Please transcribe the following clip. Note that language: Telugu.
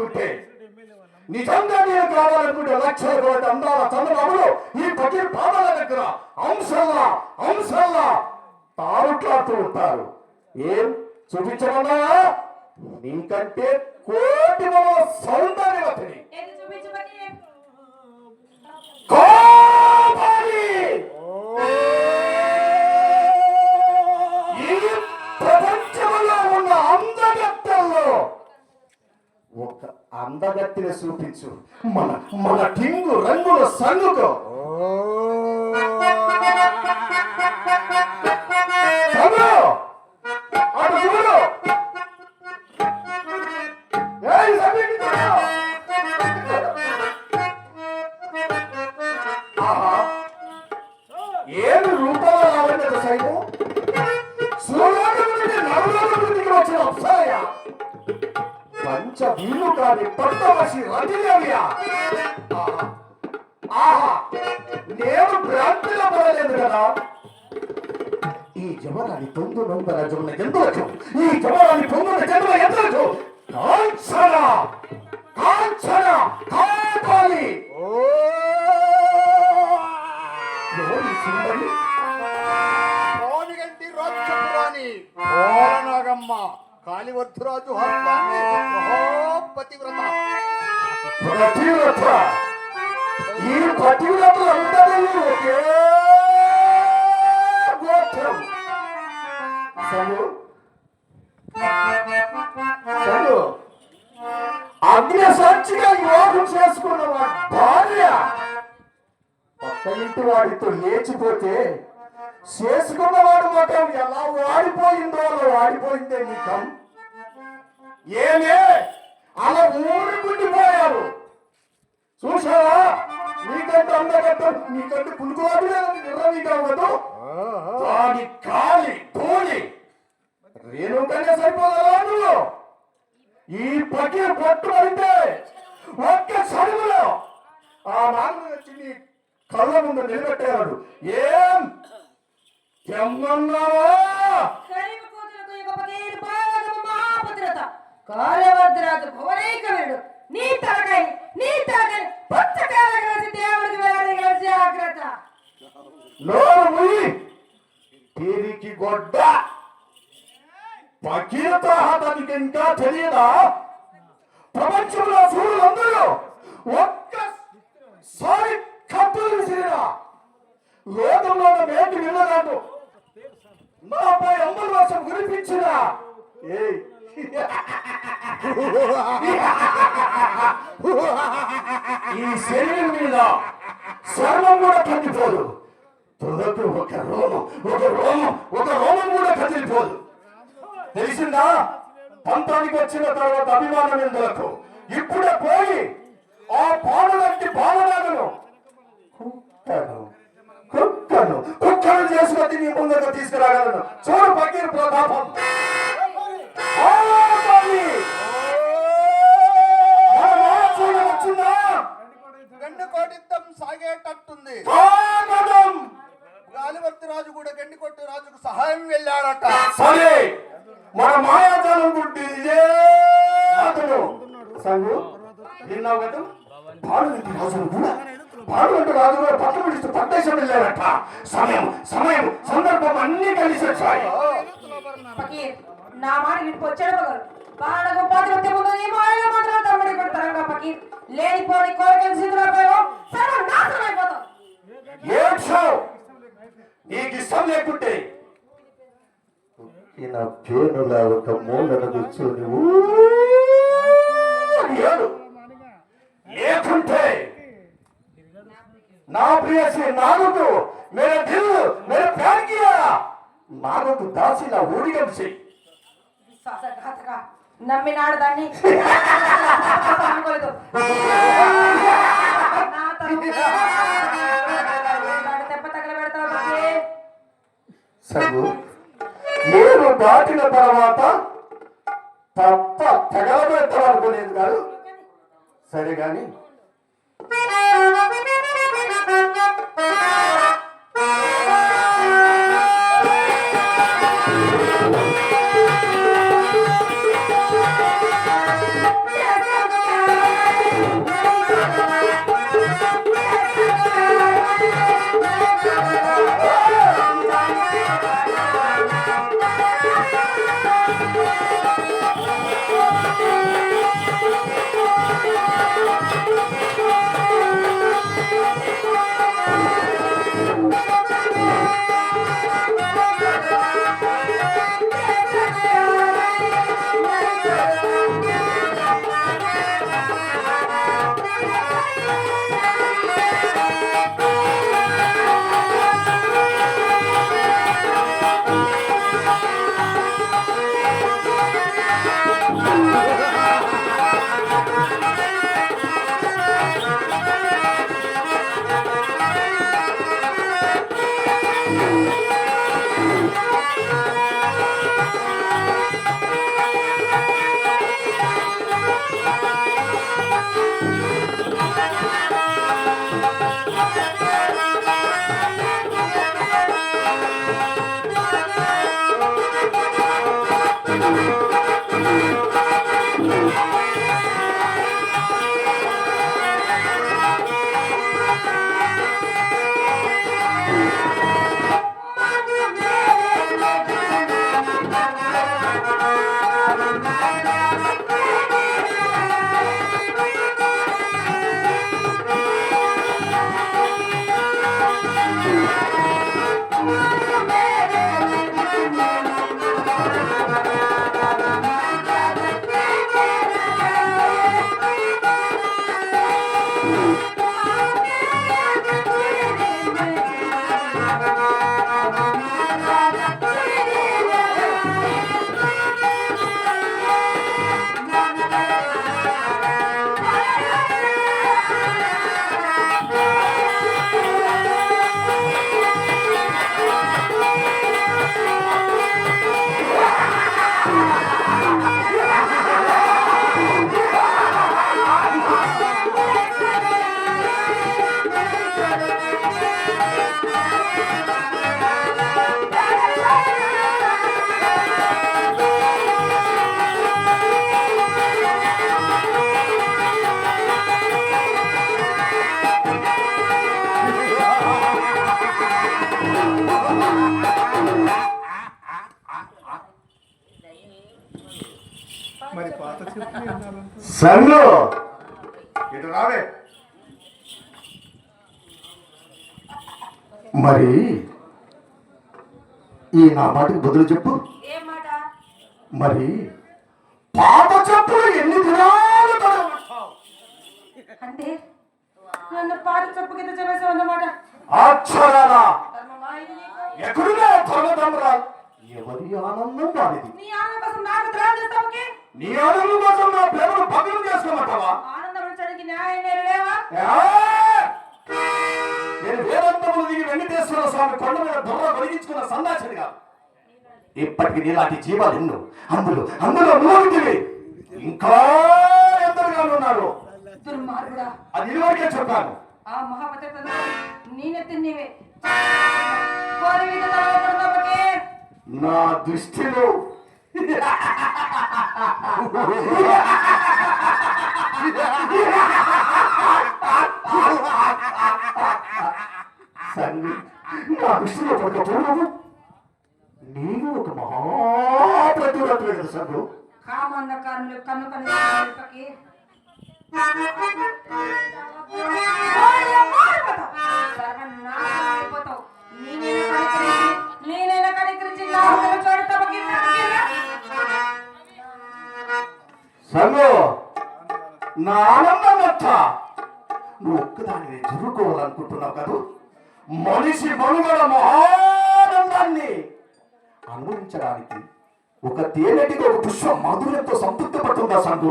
కావాలనుకుంటే నిజంగా నేను కావాలనుకుంటే లక్షల కోటి అందాల చంద్రబాబులు ఈ పటి పాదాల దగ్గర అంశల్లా అంశల్లా తారుట్లాడుతూ ఉంటారు. ఏం? చూపించమన్నా నీకంటే కోటి సౌందర్యవతిని. చూపించు మన మన టింగు రంగుల సంగుకు సంగు! సైతం సూర్యోదయం నుండి నవలోకం వచ్చిన అప్సరయ్య పంచ వీలు కాని పట్టవసి రతిదేవియా ఆహా. ఆహా. నేను భ్రాంతిలో పడలేదు కదా. ఈ జవరాని పొందు నొందర జమున ఎందులకు ఈ జవరాని పొందున జన్మ ప్రతిరథ. ఈ పతివ్రతలందరూ ఒకే గోత్రం. సను. సను. అగ్ని సాక్షిగా యోగం చేసుకున్న వాడి భార్య. పక్క ఇంటి వాడితో లేచిపోతే చేసుకున్నవాడు మాత్రం ఎలా వాడిపోయిందో అలా వాడిపోయిందే నీకం ఏమే? అలా ఊరుకుండిపోయారు చూసావా నీకంటే అందగట్టు నీకంటే పులుకులాడు నిర్వహిగా ఉండదు దాని కాలి తోలి. రేణుకనే సరిపోదా నువ్వు? ఈ పకి పట్టు పడితే ఒక్క సరువులో ఆ నాలుగు వచ్చి నీ కళ్ళ ముందు నిలబెట్టాడు ఏం? తెమ్మన్నావా? కరీమ కూతురకు యుగ ఫకీర్ పాలగమ మహాపతిరత కార్యవర్ధరాజు నీ తలకై నీ తలకై పుస్తకాల కలిసి దేవుడికి వెళ్ళి జాగ్రత్త. నోరు ముయ్యి తిరిగి గొడ్డ. పకీలతో అతనికి ఇంకా తెలియదా? ప్రపంచంలో సూర్యులందరూ ఒక్కసారి కప్పులు విసిరినా? లోకంలో ఉన్న మేటి వినరాదు. నాపై అమ్మల వర్షం కురిపించిన? ఏ ఈ శరీరం మీద చర్మం కూడా కందిపోదు తుదకు ఒక రోమం ఒక రోమం ఒక రోమం కూడా కదిలిపోదు. తెలిసిందా? పంతానికి వచ్చిన తర్వాత అభిమానం ఎందులకు? ఇప్పుడే పోయి ఆ పాడలాంటి బాలనాగను కుక్కను కుక్కను కుక్కను చేసుకొని నీ ముందుకు తీసుకురాగలను. చూడు పకీర్ ప్రతాపం. సహాయం వెళ్ళాడట సరే మన మాయాజాలం గుడ్డి అతను సంగు విన్నావు కదా? పాడుగంటి రాజును కూడా పాడుగంటి రాజు కూడా పక్కన విడిస్తూ పట్టేశం వెళ్ళారట. సమయం సమయం సందర్భం అన్ని కలిసి వచ్చాయి. నా మాట ఇంటికి వచ్చాడు పగలు. పాలగం పాత్ర ముందు నీ మాయలో మాత్రం తమ్ముడి కొడతారంగా ఫకీర్. లేనిపోని కోరికలు సిద్ధులపోయావు సర్వనాశనం అయిపోతావు ఏడ్చావు? నీకు ఇష్టం లేకుంటే ఈయన పేనులా ఒక మూలను కూర్చొని లేకుంటే నా ప్రియసి నాలుగు మేర దిల్ మేర ప్యార్ కియా. నాలుగు దాసిన ఊడిగంసి విశ్వాసఘాతక నమ్మినాడు దాన్ని. అనుకోలేదు. నా తమ్ముడు దాన్ని దెబ్బ తగలబెడతావు ఫకీర్ సగు తర్వాత తప్ప తెగలబెట్టాలనుకోలేదు కాదు? సరే కానీ సంగు ఇటు రావే. మరి ఈ నా మాటకి బదులు చెప్పు. ఏం మాట? మరి పాప చెప్పులు ఎన్ని దినాలు? అంటే నన్ను పాట చెప్పు కింద చెప్పేసావు అన్నమాట. అక్షరాలా? ఎక్కడున్నా ధర్మధర్మరా ఎవరి ఆనందం వారిది నీ ఆనందం కోసం నాకు ద్రోహం చేస్తావుకి నీ ఆనందం కోసం నా ప్రేమను భగ్నం చేసుకోమంటావా ఆనందం ఉంచడానికి న్యాయం నేను లేవా? ఏ! నేను వేదంతములు దిగి వెంకటేశ్వర స్వామి కొండ మీద దొర్ర వెలిగించుకున్న సందాచనిగా ఇప్పటికి నీలాంటి జీవాలు ఎన్నో. అందులో అందులో మూడిటివి ఇంకా ఎందరుగాను ఉన్నారు? దుర్మార్గుడా. అది ఇదివరకే చెప్పాను. ఆ నేనెత్తి నీవే. కోరి నా దృష్టిలో. సంగి నా దృష్టిలో పడకపోవడము నీవు ఒక మహాప్రతివ్రత కదా సంగు కన్ను కన్ను నేనైనా కనికరించి సంగు నా ఆనందం మొత్త నువ్వు ఒక్కదానివే జరుపుకోవాలనుకుంటున్నావు కదూ? మనిషి మనుగడ మహానందాన్ని అనుభవించడానికి ఒక తేనెటికి ఒక పుష్పం మాధుర్యంతో సంతృప్తి పడుతుందా సంగు